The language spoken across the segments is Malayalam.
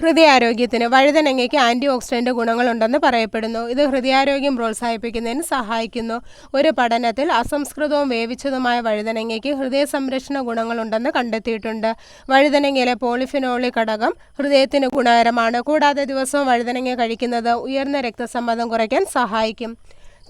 ഹൃദയാരോഗ്യത്തിന് വഴുതനങ്ങയ്ക്ക് ആന്റി ഓക്സിഡന്റ് ഗുണങ്ങളുണ്ടെന്ന് പറയപ്പെടുന്നു. ഇത് ഹൃദയാരോഗ്യം പ്രോത്സാഹിപ്പിക്കുന്നതിന് സഹായിക്കുന്നു. ഒരു പഠനത്തിൽ അസംസ്കൃതവും വേവിച്ചതുമായ വഴുതനങ്ങയ്ക്ക് ഹൃദയ സംരക്ഷണ ഗുണങ്ങളുണ്ടെന്ന് കണ്ടെത്തിയിട്ടുണ്ട്. വഴുതനങ്ങയിലെ പോളിഫിനോളി ഘടകം ഹൃദയത്തിന് ഗുണകരമാണ്. കൂടാതെ ദിവസവും വഴുതനങ്ങ കഴിക്കുന്നത് ഉയർന്ന രക്തസമ്മർദ്ദം കുറയ്ക്കാൻ സഹായിക്കും.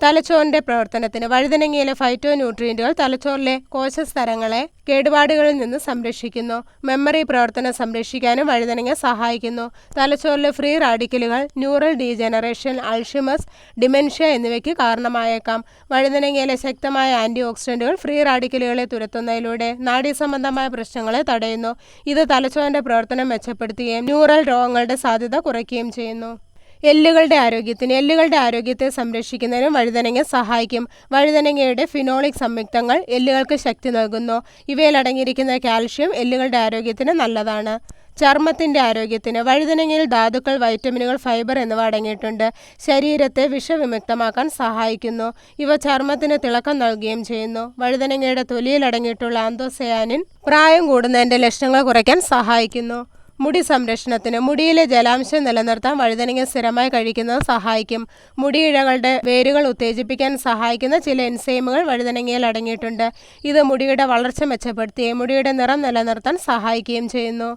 തലച്ചോറിന്റെ പ്രവർത്തനത്തിന് വഴുതനങ്ങയിലെ ഫൈറ്റോ ന്യൂട്രിയന്റുകൾ തലച്ചോറിലെ കോശസ്തരങ്ങളെ കേടുപാടുകളിൽ നിന്ന് സംരക്ഷിക്കുന്നു. മെമ്മറി പ്രവർത്തനം സംരക്ഷിക്കാനും വഴുതനങ്ങ സഹായിക്കുന്നു. തലച്ചോറിലെ ഫ്രീ റാഡിക്കലുകൾ ന്യൂറൽ ഡീജനറേഷൻ അൾഷിമസ് ഡിമെൻഷ്യ എന്നിവയ്ക്ക് കാരണമായേക്കാം. വഴുതനങ്ങയിലെ ശക്തമായ ആന്റി ഓക്സിഡന്റുകൾ ഫ്രീ റാഡിക്കലുകളെ തുരത്തുന്നതിലൂടെ നാഡീസംബന്ധമായ പ്രശ്നങ്ങളെ തടയുന്നു. ഇത് തലച്ചോറിന്റെ പ്രവർത്തനം മെച്ചപ്പെടുത്തുകയും ന്യൂറൽ രോഗങ്ങളുടെ സാധ്യത കുറയ്ക്കുകയും ചെയ്യുന്നു. എല്ലുകളുടെ ആരോഗ്യത്തിന് എല്ലുകളുടെ ആരോഗ്യത്തെ സംരക്ഷിക്കുന്നതിനും വഴുതനങ്ങ സഹായിക്കും. വഴുതനങ്ങയുടെ ഫിനോളിക് സംയുക്തങ്ങൾ എല്ലുകൾക്ക് ശക്തി നൽകുന്നു. ഇവയിൽ അടങ്ങിയിരിക്കുന്ന കാൽഷ്യം എല്ലുകളുടെ ആരോഗ്യത്തിന് നല്ലതാണ്. ചർമ്മത്തിന്റെ ആരോഗ്യത്തിന് വഴുതനങ്ങയിൽ ധാതുക്കൾ വൈറ്റമിനുകൾ ഫൈബർ എന്നിവ അടങ്ങിയിട്ടുണ്ട്. ശരീരത്തെ വിഷവിമുക്തമാക്കാൻ സഹായിക്കുന്നു. ഇവ ചർമ്മത്തിന് തിളക്കം നൽകുകയും ചെയ്യുന്നു. വഴുതനങ്ങയുടെ തൊലിയിൽ അടങ്ങിയിട്ടുള്ള ആന്തോസയാനിൻ പ്രായം കൂടുന്നതിന്റെ ലക്ഷണങ്ങൾ കുറയ്ക്കാൻ സഹായിക്കുന്നു. മുടി സംരക്ഷണത്തിന് മുടിയിലെ ജലാംശം നിലനിർത്താൻ വഴുതനങ്ങ സ്ഥിരമായി കഴിക്കുന്നത് സഹായിക്കും. മുടിയിഴകളുടെ വേരുകൾ ഉത്തേജിപ്പിക്കാൻ സഹായിക്കുന്ന ചില എൻസൈമുകൾ വഴുതനങ്ങയിൽ അടങ്ങിയിട്ടുണ്ട്. ഇത് മുടിയുടെ വളർച്ച മെച്ചപ്പെടുത്തുകയും മുടിയുടെ നിറം നിലനിർത്താൻ സഹായിക്കുകയും ചെയ്യുന്നു.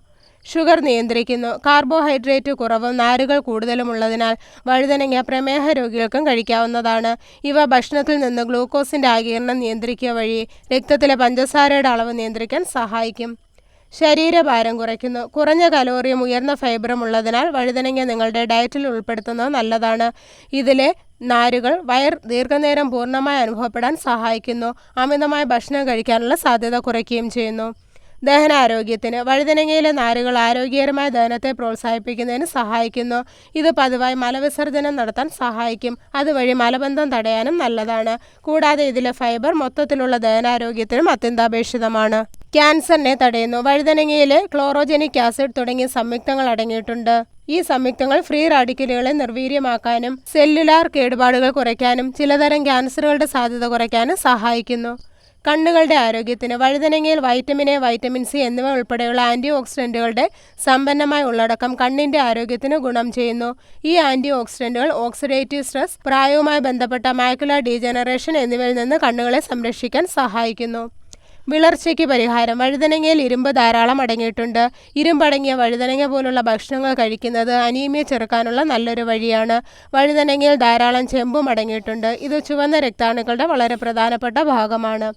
ഷുഗർ നിയന്ത്രിക്കുന്നു. കാർബോഹൈഡ്രേറ്റ് കുറവും നാരുകൾ കൂടുതലും ഉള്ളതിനാൽ വഴുതനങ്ങ പ്രമേഹ രോഗികൾക്കും കഴിക്കാവുന്നതാണ്. ഇവ ഭക്ഷണത്തിൽ നിന്ന് ഗ്ലൂക്കോസിന്റെ ആകിരണം നിയന്ത്രിക്കുക വഴി രക്തത്തിലെ പഞ്ചസാരയുടെ അളവ് നിയന്ത്രിക്കാൻ സഹായിക്കും. ശരീരഭാരം കുറയ്ക്കുന്നു. കുറഞ്ഞ കലോറിയും ഉയർന്ന ഫൈബറും ഉള്ളതിനാൽ വഴുതനങ്ങ നിങ്ങളുടെ ഡയറ്റിൽ ഉൾപ്പെടുത്തുന്നത് നല്ലതാണ്. ഇതിലെ നാരുകൾ വയർ ദീർഘനേരം പൂർണമായി അനുഭവപ്പെടാൻ സഹായിക്കുന്നു. അമിതമായ ഭക്ഷണം കഴിക്കാനുള്ള സാധ്യത കുറയ്ക്കുകയും ചെയ്യുന്നു. ദഹനാരോഗ്യത്തിന് വഴുതനങ്ങയിലെ നാരുകൾ ആരോഗ്യകരമായ ദഹനത്തെ പ്രോത്സാഹിപ്പിക്കുന്നതിന് സഹായിക്കുന്നു. ഇത് പതിവായി മലവിസർജനം നടത്താൻ സഹായിക്കും. അതുവഴി മലബന്ധം തടയാനും നല്ലതാണ്. കൂടാതെ ഇതിലെ ഫൈബർ മൊത്തത്തിലുള്ള ദഹനാരോഗ്യത്തിനും അത്യന്താപേക്ഷിതമാണ്. ക്യാൻസറിനെ തടയുന്നു. വഴുതനങ്ങയിൽ ക്ലോറോജനിക് ആസിഡ് തുടങ്ങിയ സംയുക്തങ്ങൾ അടങ്ങിയിട്ടുണ്ട്. ഈ സംയുക്തങ്ങൾ ഫ്രീ റാഡിക്കലുകളെ നിർവീര്യമാക്കാനും സെല്ലുലാർ കേടുപാടുകൾ കുറയ്ക്കാനും ചിലതരം ക്യാൻസറുകളുടെ സാധ്യത കുറയ്ക്കാനും സഹായിക്കുന്നു. കണ്ണുകളുടെ ആരോഗ്യത്തിന് വഴുതനങ്ങയിൽ വൈറ്റമിൻ എ വൈറ്റമിൻ സി എന്നിവ ഉൾപ്പെടെയുള്ള ആന്റി ഓക്സിഡന്റുകളുടെ സമ്പന്നമായ ഉള്ളടക്കം കണ്ണിന്റെ ആരോഗ്യത്തിന് ഗുണം ചെയ്യുന്നു. ഈ ആന്റി ഓക്സിഡന്റുകൾ ഓക്സിഡേറ്റീവ് സ്ട്രെസ് പ്രായവുമായി ബന്ധപ്പെട്ട മാക്കുലർ ഡീജനറേഷൻ എന്നിവയിൽ നിന്ന് കണ്ണുകളെ സംരക്ഷിക്കാൻ സഹായിക്കുന്നു. വിളർച്ചയ്ക്ക് പരിഹാരം. വഴുതനങ്ങയിൽ ഇരുമ്പ് ധാരാളം അടങ്ങിയിട്ടുണ്ട്. ഇരുമ്പടങ്ങിയ വഴുതനങ്ങ പോലുള്ള ഭക്ഷണങ്ങൾ കഴിക്കുന്നത് അനീമിയ ചെറുക്കാനുള്ള നല്ലൊരു വഴിയാണ്. വഴുതനങ്ങയിൽ ധാരാളം ചെമ്പും അടങ്ങിയിട്ടുണ്ട്. ഇത് ചുവന്ന രക്താണുക്കളുടെ വളരെ പ്രധാനപ്പെട്ട ഭാഗമാണ്.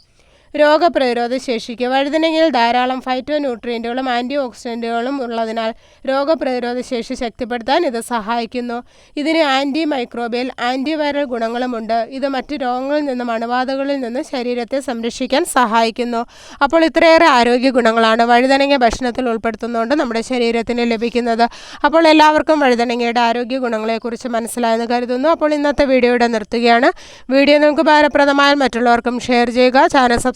രോഗപ്രതിരോധ ശേഷിക്ക് വഴുതനങ്ങയിൽ ധാരാളം ഫൈറ്റോ ന്യൂട്രിയന്റുകളും ആന്റി ഓക്സിഡന്റുകളും ഉള്ളതിനാൽ രോഗപ്രതിരോധ ശേഷി ശക്തിപ്പെടുത്താൻ ഇത് സഹായിക്കുന്നു. ഇതിന് ആന്റി മൈക്രോബിയൽ ആന്റിവൈറൽ ഗുണങ്ങളുമുണ്ട്. ഇത് മറ്റ് രോഗങ്ങളിൽ നിന്നും അണുബാധകളിൽ നിന്നും ശരീരത്തെ സംരക്ഷിക്കാൻ സഹായിക്കുന്നു. അപ്പോൾ ഇത്രയേറെ ആരോഗ്യ ഗുണങ്ങളാണ് വഴുതനങ്ങ ഭക്ഷണത്തിൽ ഉൾപ്പെടുത്തുന്നതുകൊണ്ട് നമ്മുടെ ശരീരത്തിന് ലഭിക്കുന്നത്. അപ്പോൾ എല്ലാവർക്കും വഴുതനങ്ങയുടെ ആരോഗ്യ ഗുണങ്ങളെക്കുറിച്ച് മനസ്സിലായെന്ന് കരുതുന്നു. അപ്പോൾ ഇന്നത്തെ വീഡിയോ വീഡിയോയുടെ നിർത്തുകയാണ്. വീഡിയോ നമുക്ക് ഭാരപ്രദമായാൽ മറ്റുള്ളവർക്കും ഷെയർ ചെയ്യുക. ചാനൽ